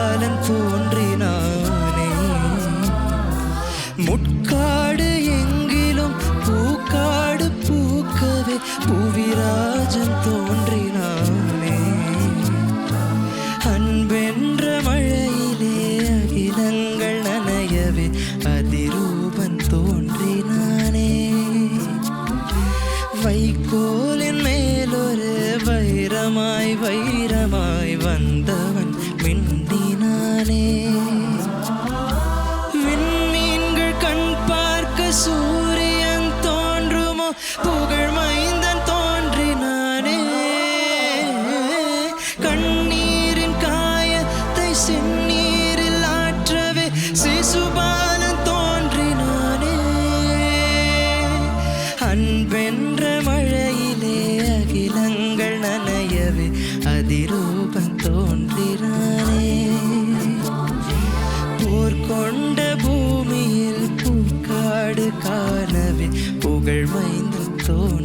காலன் தோன்றினானே. முட்காடு எங்கிலும் பூக்காடு பூக்கவே புவிராஜன் தோன்றினானே. அன்பென்ற மழையிலே அகிலங்கள் நனையவே அதிரூபன் தோன்றினானே. வைகோலின் மேலொரு வைரமாய் வைரமாய் வந்த புகழ் மைந்தன் தோன்றினானே கண்ணீரின் காயத்தை செந்நீரில் ஆற்றவே சிசுபாலன் தோன்றினானே அன்பென்ற மழையிலே அகிலங்கள் நனையவே அதிரூபன் தோன்றினானே story.